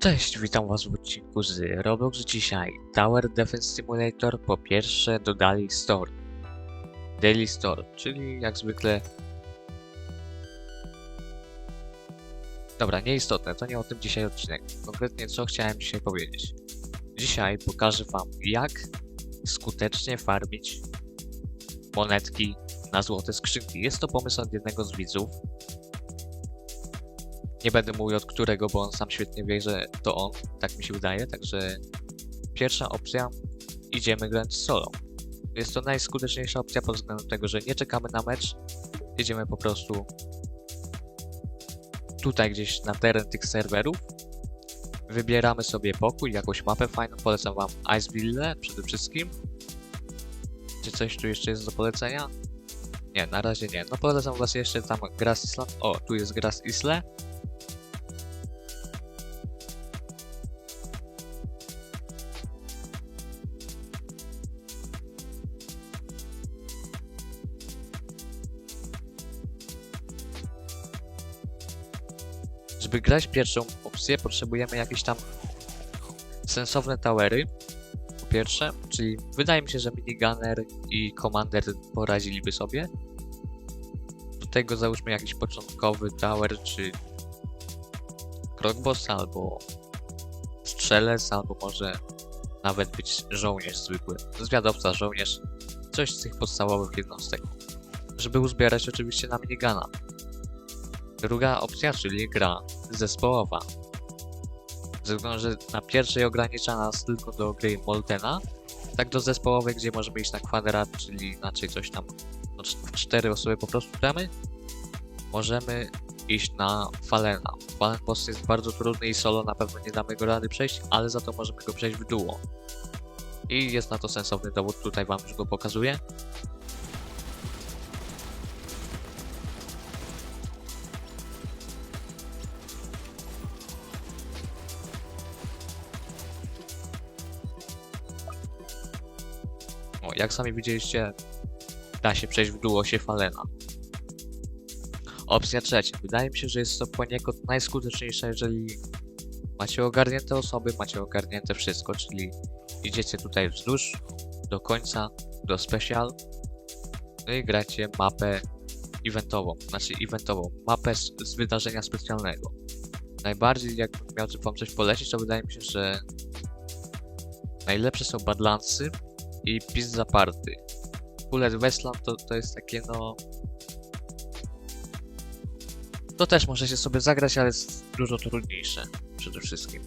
Cześć, witam was w odcinku z Roblox dzisiaj. Tower Defense Simulator po pierwsze dodali Store. Daily Store, czyli jak zwykle... Dobra, nieistotne, to nie o tym dzisiaj odcinek. Konkretnie co chciałem dzisiaj powiedzieć. Dzisiaj pokażę wam jak skutecznie farmić monetki na złote skrzynki. Jest to pomysł od jednego z widzów, nie będę mówił od którego, bo on sam świetnie wie, że to on, tak mi się wydaje, także pierwsza opcja, idziemy grać solo. Jest to najskuteczniejsza opcja pod względem tego, że nie czekamy na mecz, jedziemy po prostu tutaj gdzieś na teren tych serwerów, wybieramy sobie pokój, jakąś mapę fajną, polecam wam Iceville przede wszystkim. Czy coś tu jeszcze jest do polecenia? Nie, na razie nie. No polecam was jeszcze tam Grass Island. O, tu jest Grass Isle. Żeby grać pierwszą opcję, potrzebujemy jakieś tam sensowne towery. Po pierwsze, czyli wydaje mi się, że minigunner i commander poradziliby sobie. Do tego załóżmy jakiś początkowy tower, czy krokboss, albo strzelec, albo może nawet być żołnierz zwykły. Zwiadowca, żołnierz, coś z tych podstawowych jednostek. Żeby uzbierać oczywiście na minigana. Druga opcja, czyli gra zespołowa. Ze względu, że na pierwszej ogranicza nas tylko do gry Moltena, tak do zespołowej, gdzie możemy iść na kwadrat, czyli inaczej coś tam, no cz- cztery osoby po prostu gramy, możemy iść na Falena. Falen boss jest bardzo trudny i solo na pewno nie damy go rady przejść, ale za to możemy go przejść w duo. I jest na to sensowny dowód, tutaj wam już go pokazuję. O, jak sami widzieliście, da się przejść w duo się Falena. Opcja trzecia. Wydaje mi się, że jest to poniekąd najskuteczniejsza, jeżeli macie ogarnięte osoby, macie ogarnięte wszystko, czyli idziecie tutaj wzdłuż, do końca, do special, no i gracie mapę eventową, znaczy eventową, mapę z, z wydarzenia specjalnego. Najbardziej, jak miał wam coś polecić, to wydaje mi się, że najlepsze są Badlandsy, i Pizza Party. Bullet Westland to, to jest takie no... To też możecie sobie zagrać, ale jest dużo trudniejsze przede wszystkim.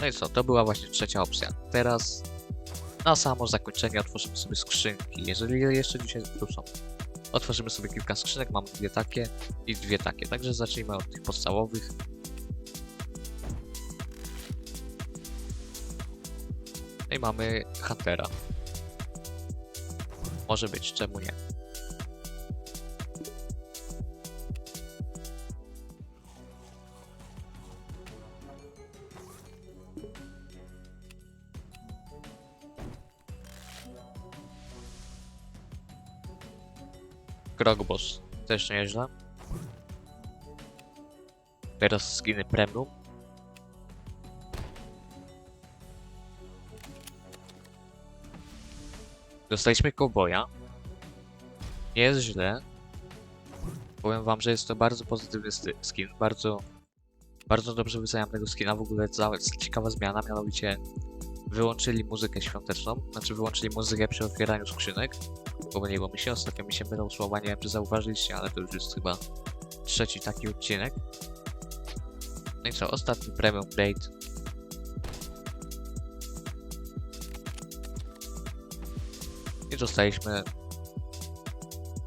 No i co, to była właśnie trzecia opcja. Teraz na samo zakończenie otworzymy sobie skrzynki, jeżeli jeszcze dzisiaj są. Otworzymy sobie kilka skrzynek, mamy dwie takie i dwie takie, także zacznijmy od tych podstawowych. I mamy Huntera. Może być, czemu nie? Krogboss. Też nieźle. Teraz skiny premium. Dostaliśmy cowboya. Nie jest źle. Powiem wam, że jest to bardzo pozytywny skin. Bardzo, bardzo dobrze wyceniam tego skina. W ogóle ciekawa zmiana, mianowicie wyłączyli muzykę świąteczną. Znaczy wyłączyli muzykę przy otwieraniu skrzynek. Pomyliło mi się, ostatnio mi się mylą słowa, nie wiem czy zauważyliście, ale to już jest chyba trzeci taki odcinek. No i co, ostatni Premium Blade I dostaliśmy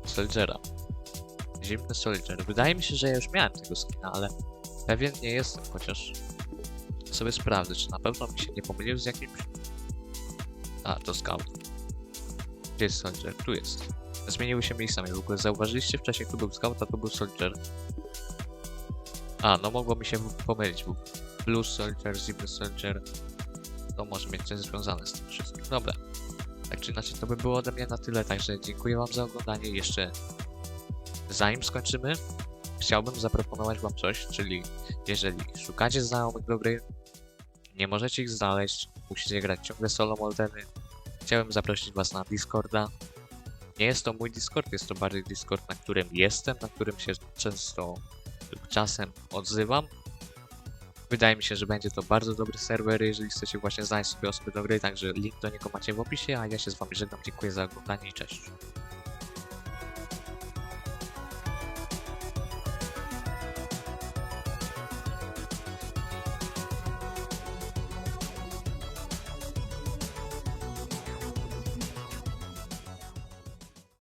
Soldiera. Zimny Soldier. Wydaje mi się, że ja już miałem tego skina, ale pewien nie jestem, chociaż sobie sprawdzę, czy na pewno mi się nie pomylił z jakimś... A, to Scout. Gdzie jest Soldier? Tu jest. Zmieniły się miejscami. W ogóle zauważyliście wcześniej, tu był Scout, a tu był Soldier. A, no mogło mi się pomylić, Blue Soldier, Zimny Soldier... To może mieć coś związane z tym wszystkim. Dobra. Tak czy inaczej, to by było ode mnie na tyle, także dziękuję wam za oglądanie. Jeszcze zanim skończymy, chciałbym zaproponować wam coś, czyli jeżeli szukacie znajomych do gry, nie możecie ich znaleźć, musicie grać ciągle solo modeny, chciałem zaprosić was na Discorda. Nie jest to mój Discord, jest to bardziej Discord, na którym jestem, na którym się często lub czasem odzywam. Wydaje mi się, że będzie to bardzo dobry serwer, jeżeli chcecie właśnie znaleźć sobie osoby do gry, także link do niego macie w opisie, a ja się z wami żegnam, dziękuję za oglądanie i cześć.